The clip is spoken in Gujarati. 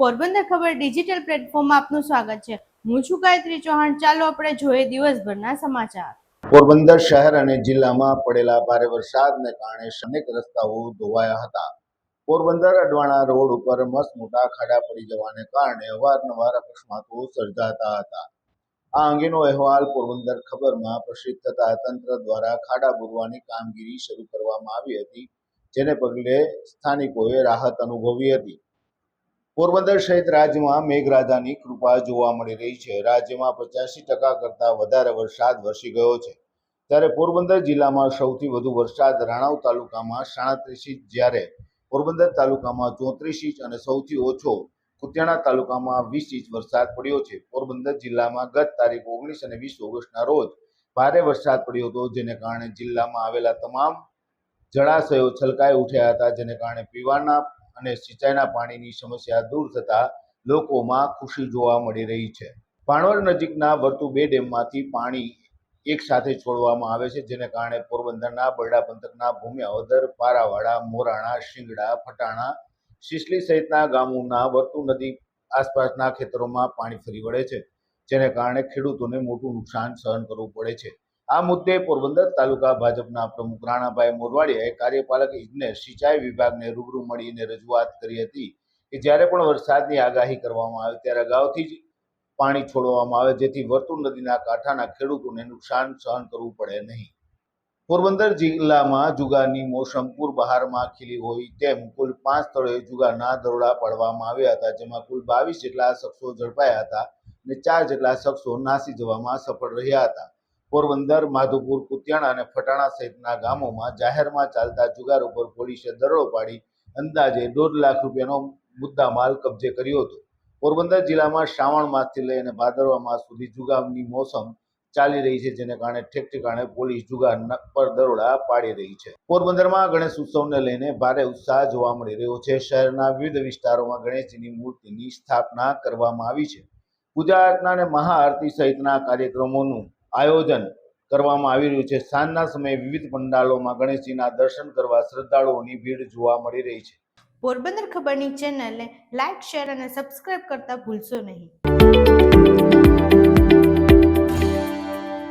પોરબંદર ખબર ડિજિટલ પ્લેટફોર્મમાં આપનું સ્વાગત છે. હું છું ગાયત્રી ચૌહાણ. ચાલો આપણે જોઈએ દિવસભરના સમાચાર. પોરબંદર શહેર અને જિલ્લામાં પડેલા ભારે વરસાદને કારણે અનેક રસ્તાઓ ધોવાયા હતા. પોરબંદર અડવાણા રોડ ઉપર મસ્ત મોટા ખાડા પડી જવાને કારણે અવારનવાર અકસ્માતો સર્જાતા હતા. આ અંગેનો અહેવાલ પોરબંદર ખબરમાં પ્રસિદ્ધ થતા તંત્ર દ્વારા ખાડા પૂરવાની કામગીરી શરૂ કરવામાં આવી હતી, જેને પગલે સ્થાનિકોએ રાહત અનુભવી હતી. પોરબંદર સહિત રાજ્યમાં મેઘરાજાની કૃપા જોવા મળી રહી છે. રાજ્યમાં પચાસી ટકા કરતાં વધારે વરસાદ વરસી ગયો છે. ત્યારે પોરબંદર જિલ્લામાં સૌથી વધુ વરસાદ રાણાવ તાલુકામાં સાડત્રીસ ઇંચ, જ્યારે પોરબંદર તાલુકામાં ચોત્રીસ ઇંચ અને સૌથી ઓછો કુતિયાણા તાલુકામાં વીસ ઇંચ વરસાદ પડ્યો છે. પોરબંદર જિલ્લામાં ગત તારીખ ઓગણીસ અને વીસ ઓગસ્ટના રોજ ભારે વરસાદ પડ્યો હતો, જેને કારણે જિલ્લામાં આવેલા તમામ જળાશયો છલકાઈ ઉઠ્યા હતા, જેને કારણે પીવાના અને સિંચાઈના પાણીની સમસ્યા દૂર થતા લોકોમાં ખુશી જોવા મળી રહી છે. ભાણવડ નજીકના વર્તુ બે ડેમમાંથી પાણી એક સાથે છોડવામાં આવે છે, જેને કારણે પોરબંદરના બરડા પંથકના ભૂમિયાવદર પારાવાડા, મોરાણા, શિંગડા, ફટાણા, સિસલી સહિતના ગામોના વર્તુ નદી આસપાસના ખેતરોમાં પાણી ફરી વળે છે, જેને કારણે ખેડૂતોને મોટું નુકસાન સહન કરવું પડે છે. આ મુદ્દે પોરબંદર તાલુકા ભાજપના પ્રમુખ રાણાભાઈ મોરવાડિયાએ કાર્યપાલક ઇજનેર સિંચાઈ વિભાગને રૂબરૂ મળીને રજૂઆત કરી હતી કે જ્યારે પણ વરસાદની આગાહી કરવામાં આવે ત્યારે અગાઉથી જ પાણી છોડવામાં આવે, જેથી વર્તુળ નદીના કાંઠાના ખેડૂતોને નુકસાન સહન કરવું પડે નહીં. પોરબંદર જિલ્લામાં જુગારની મોસમ બહારમાં ખીલી હોય તેમ કુલ પાંચ સ્થળોએ જુગારના દરોડા પાડવામાં આવ્યા હતા, જેમાં કુલ બાવીસ જેટલા શખ્સો ઝડપાયા હતા અને ચાર જેટલા શખ્સો નાસી જવામાં સફળ રહ્યા હતા. પોરબંદર, માધુપુર, કુતિયાણા અને ફટાણા સહિતના ગામોમાં જાહેરમાં ચાલતા જુગાર ઉપર પોલીસે દરોડો પાડી અંદાજે દોઢ લાખ રૂપિયાનો મુદ્દામાલ કબજે કર્યો હતો. પોરબંદર જિલ્લામાં શ્રાવણ માસથી લઈને ભાદરવા માસ સુધી જુગારની મોસમ ચાલી રહી છે, જેને કારણે ઠેક ઠેકાણે પોલીસ જુગાર પર દરોડા પાડી રહી છે. પોરબંદરમાં ગણેશ ઉત્સવને લઈને ભારે ઉત્સાહ જોવા મળી રહ્યો છે. શહેરના વિવિધ વિસ્તારોમાં ગણેશજીની મૂર્તિની સ્થાપના કરવામાં આવી છે. પૂજા અર્ચના અને મહાઆરતી સહિતના કાર્યક્રમોનું આયોજન કરવામાં આવી રહ્યું છે. સાંજના સમયે વિવિધ પંડાલોમાં ગણેશજીના દર્શન કરવા શ્રદ્ધાળુઓની ભીડ જોવા મળી રહી છે. પોરબંદર ખબરની ચેનલને લાઇક શેર અને સબસ્ક્રાઇબ કરતા ભૂલશો નહીં.